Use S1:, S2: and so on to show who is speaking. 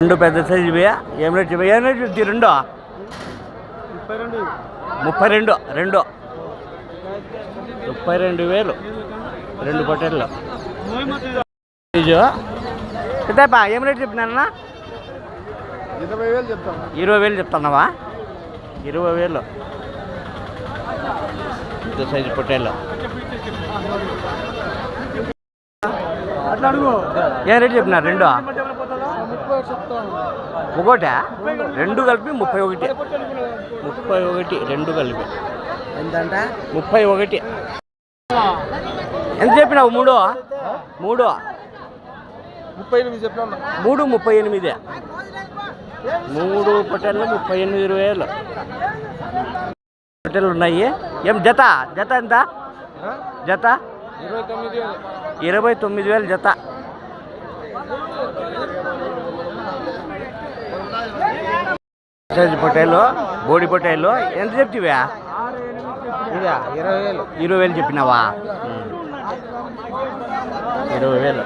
S1: రెండు పెద్ద సైజు బియ్య ఏం రేట్ చెప్పి ఏం రేట్ చెప్తాయి రెండు.
S2: ముప్పై రెండు.
S1: రెండు. ముప్పై రెండు వేలు. రెండు పొట్టేళ్ళు సైజు పెద్దపా ఏం రేట్ చెప్పినా
S2: ఇరవై వేలు చెప్తాను
S1: ఇరవై వేలు చెప్తున్నావా? ఇరవై వేలు. పెద్ద సైజు పొట్టేళ్ళు.
S2: అట్లా అడుగు
S1: ఏం రేట్ చెప్తున్నారు రెండు. ఒకటా రెండు కలిపి ముప్పై ఒకటి. ముప్పై ఒకటి రెండు కలిపి.
S2: ఎంతంట?
S1: ముప్పై ఒకటి. ఎంత చెప్పినావు? మూడు? మూడు?
S2: ముప్పై ఎనిమిది చెప్పినా
S1: మూడు ముప్పై ఎనిమిది. మూడు పొట్టెళ్ళు ముప్పై ఎనిమిది వేలు. పొట్టెలు ఉన్నాయి. ఏం జత? జత ఎంత? జత?
S2: ఇరవై
S1: ఇరవై తొమ్మిది వేలు జత. సైజు పొట్టేలు బోడి పొట్టేలు ఎంత చెప్తివా?
S2: ఇరవై వేలు.
S1: ఇరవై వేలు చెప్పినావా. ఇరవై వేలు.